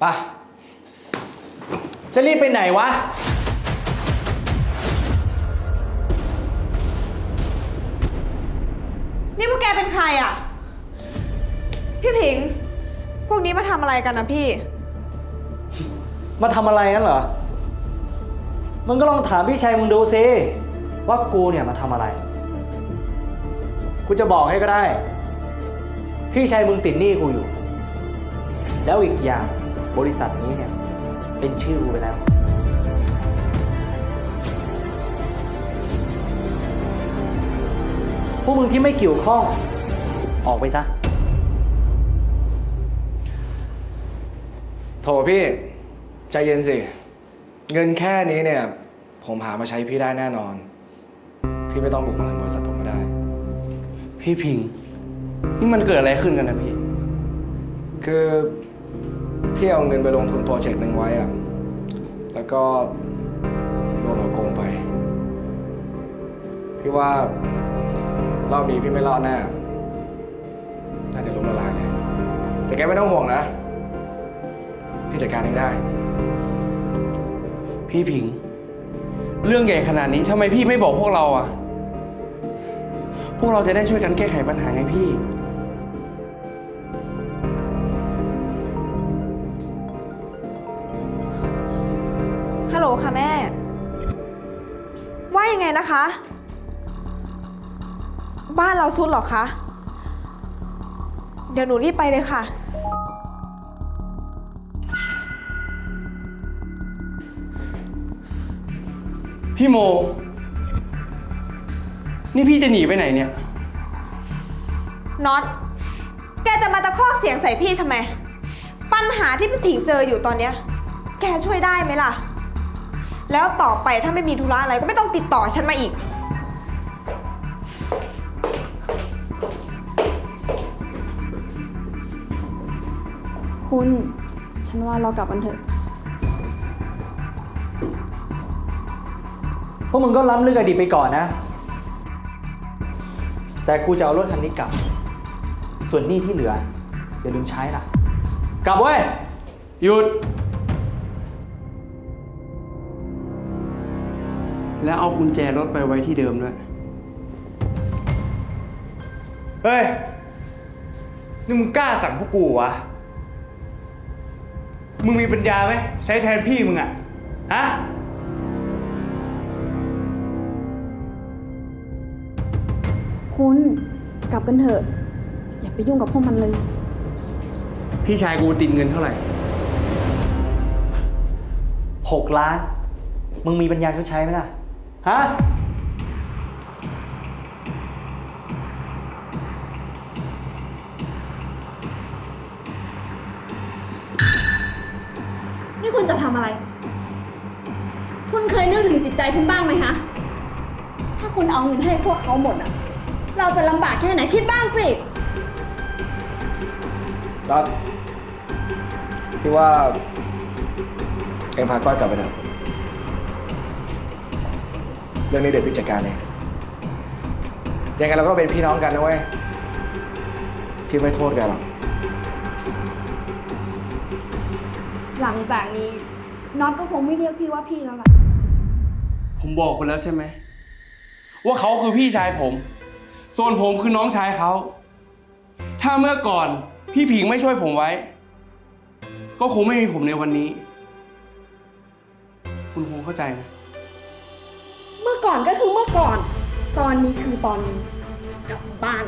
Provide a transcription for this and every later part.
ไปะจะรีบไปไหนวะ นี่พวกแกเป็นใครอะ พี่ผิง พวกนี้มาทำอะไรกันนะพี่ มาทำอะไรกันเหรอ มึงก็ลองถามพี่ชัยมึงดูสิว่ากูเนี่ยมาทำอะไร กูจะบอกให้ก็ได้ พี่ชัยมึงติดหนี้กูอยู่ แล้วอีกอย่าง บริษัทนี้เนี่ยเป็นชื่อกูไปแล้ว พวกมึงที่ไม่เกี่ยวข้อง ออกไปซะ โถพี่ ใจเย็นสิ เงินแค่นี้เนี่ย ผมหามาใช้พี่ได้แน่นอน พี่ไม่ต้องบุกมาถึงบริษัทผมก็ได้ พี่พิง นี่มันเกิดอะไรขึ้นกันนะพี่ คือ พี่เอาเงินไปลงทุนโปรเจกต์หนึ่งไว้อะแล้วก็โดนเราโกงไป พี่ว่ารอบนี้พี่ไม่รอดแน่ น่าจะล้มละลายเลยแต่แกไม่ต้องห่วงนะ พี่จัดการเองได้ พี่พิง เรื่องใหญ่ขนาดนี้ทำไมพี่ไม่บอกพวกเราอะ พวกเราจะได้ช่วยกันแก้ไขปัญหาไงพี่ ค่ะแม่ ว่ายังไงนะคะ บ้านเราซุดเหรอคะ เดี๋ยวหนูรีบไปเลยค่ะ พี่โม นี่พี่จะหนีไปไหนเนี่ย น็อต แกจะมาตะคอกเสียงใส่พี่ทำไม ปัญหาที่พี่ผิงเจออยู่ตอนเนี้ย แกช่วยได้ไหมล่ะ แล้วต่อไปถ้าไม่มีธุระอะไรก็ไม่ต้องติดต่อฉันมาอีก คุณ ฉันว่าเรากลับกันเถอะ พวกมึงก็ล้ำลึกอดีตไปก่อนนะ แต่กูจะเอารถคันนี้กลับ ส่วนหนี้ที่เหลืออย่าลืมใช้ล่ะ กลับเว้ย หยุด แล้วเอากุญแจรถไปไว้ที่เดิมด้วย เฮ้ย นี่มึงกล้าสั่งพวกกูวะ มึงมีปัญญาไหมใช้แทนพี่มึงอะฮะ คุณกลับกันเถอะ อย่าไปยุ่งกับพวกมันเลย พี่ชายกูติดเงินเท่าไหร่ หกล้าน มึงมีปัญญาชดใช้ไหมล่ะ ฮะ นี่คุณจะทำอะไร คุณเคยนึกถึงจิตใจฉันบ้างไหมฮะ ถ้าคุณเอาเงินให้พวกเขาหมดอะเราจะลำบากแค่ไหนคิดบ้างสิน็อตพี่ว่า เอ็งพาก้อยกลับไปเถอะ เรื่องนี้เดี๋ยวพี่จัดการเองยังไงเราก็เป็นพี่น้องกันนะเว้ยพี่ไม่โทษแกหรอก หลังจากนี้น็อตก็คงไม่เรียกพี่ว่าพี่แล้วล่ะ ผมบอกคุณแล้วใช่ไหม ว่าเขาคือพี่ชายผม ส่วนผมคือน้องชายเขา ถ้าเมื่อก่อนพี่ผิงไม่ช่วยผมไว้ ก็คงไม่มีผมในวันนี้ คุณคงเข้าใจนะ เมื่อก่อนก็คือเมื่อก่อน ตอนนี้คือตอนนี้กลับบ้าน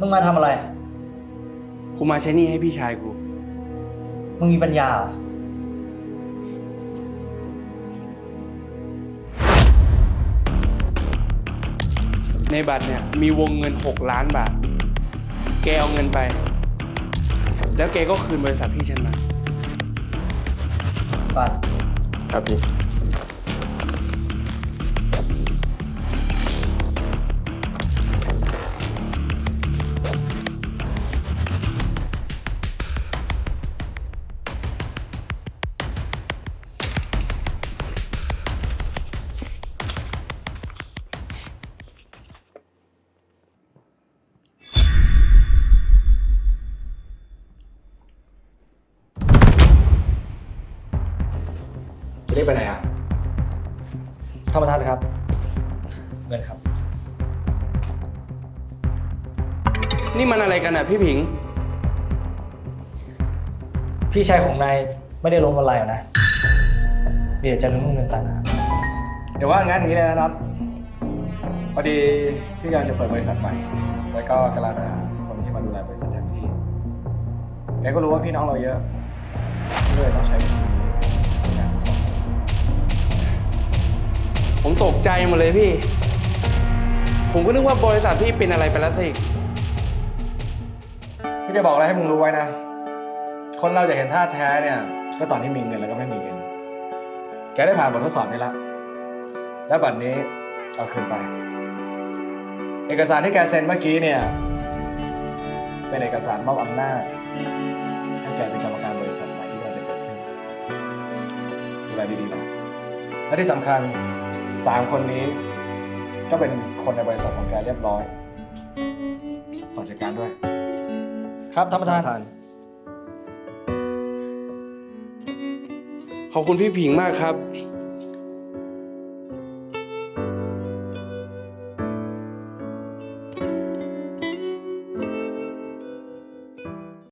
มึงมาทำอะไร กูมาใช้หนี้ให้พี่ชายกู มึงมีปัญญาเหรอในบัตรเนี่ยมีวงเงิน 6 ล้านบาท แกเอาเงินไป แล้วแกก็คืนบริษัทพี่ฉันมาปัดครับพี่ รีบไปไหนอะท่านประธานครับ เงินครับ นี่มันอะไรกันอะพี่ผิง พี่ชายของนายไม่ได้ล้มละลายหรอกนะมีแต่จะลืมเงินต่างหากเดี๋ยวว่างั้นอย่างนี้เลยนะน็อตพอดีพี่กำลังจะเปิดบริษัทใหม่ แล้วก็กำลังหาคนที่มาดูแลบริษัทแทนพี่แกก็รู้ว่าพี่น้องเราเยอะพี่เลยต้องใช้วิธีนี้ใน ผมตกใจหมดเลยพี่ ผมก็นึกว่าบริษัทพี่เป็นอะไรไปแล้วสิพี่จะบอกอะไรให้มึงรู้ไว้นะ คนเราจะเห็นท่าแท้เนี่ย ก็ตอนที่มีเงินแล้วก็ไม่มีเงิน แกได้ผ่านบททดสอบนี้แล้วและบัตรนี้เอาคืนไป เอกสารที่แกเซ็นเมื่อกี้เนี่ย เป็นเอกสารมอบอำนาจให้แกเป็นกรรมการบริษัทใหม่ที่กำลังจะเกิดขึ้นดูแลดีๆนะและที่สำคัญ สามคนนี้ ก็เป็นคนในบริษัทของแกเรียบร้อยต่อจัดการด้วย ครับท่านประธาน ขอบคุณพี่ผิงมากครับ